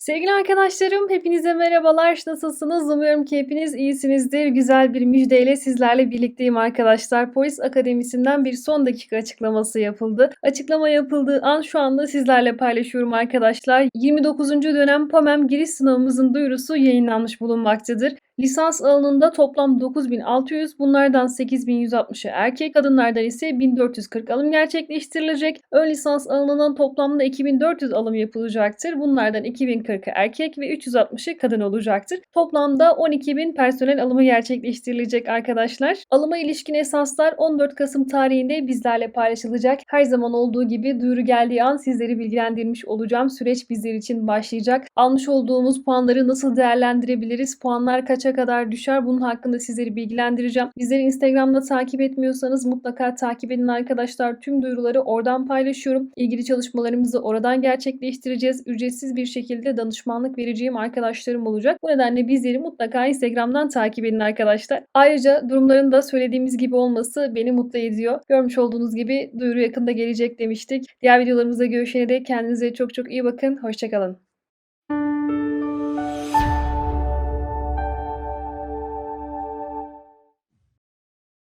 Sevgili arkadaşlarım, hepinize merhabalar. Nasılsınız? Umuyorum ki hepiniz iyisinizdir. Güzel bir müjdeyle sizlerle birlikteyim arkadaşlar. Polis Akademisi'nden bir son dakika açıklaması yapıldı. Açıklama yapıldığı an şu anda sizlerle paylaşıyorum arkadaşlar. 29. dönem PAMEM giriş sınavımızın duyurusu yayınlanmış bulunmaktadır. Lisans alanında toplam 9600, bunlardan 8160'ı erkek, kadınlardan ise 1440 alım gerçekleştirilecek. Ön lisans alanından toplamda 2400 alım yapılacaktır. Bunlardan 2040'ı erkek ve 360'ı kadın olacaktır. Toplamda 12.000 personel alımı gerçekleştirilecek arkadaşlar. Alıma ilişkin esaslar 14 Kasım tarihinde bizlerle paylaşılacak. Her zaman olduğu gibi duyuru geldiği an sizleri bilgilendirmiş olacağım. Süreç bizler için başlayacak. Almış olduğumuz puanları nasıl değerlendirebiliriz? Puanlar kaça kadar düşer? Bunun hakkında sizleri bilgilendireceğim. Bizleri Instagram'da takip etmiyorsanız mutlaka takip edin arkadaşlar. Tüm duyuruları oradan paylaşıyorum. İlgili çalışmalarımızı oradan gerçekleştireceğiz. Ücretsiz bir şekilde danışmanlık vereceğim arkadaşlarım olacak. Bu nedenle bizleri mutlaka Instagram'dan takip edin arkadaşlar. Ayrıca durumların da söylediğimiz gibi olması beni mutlu ediyor. Görmüş olduğunuz gibi duyuru yakında gelecek demiştik. Diğer videolarımızda görüşene dek kendinize çok çok iyi bakın. Hoşçakalın.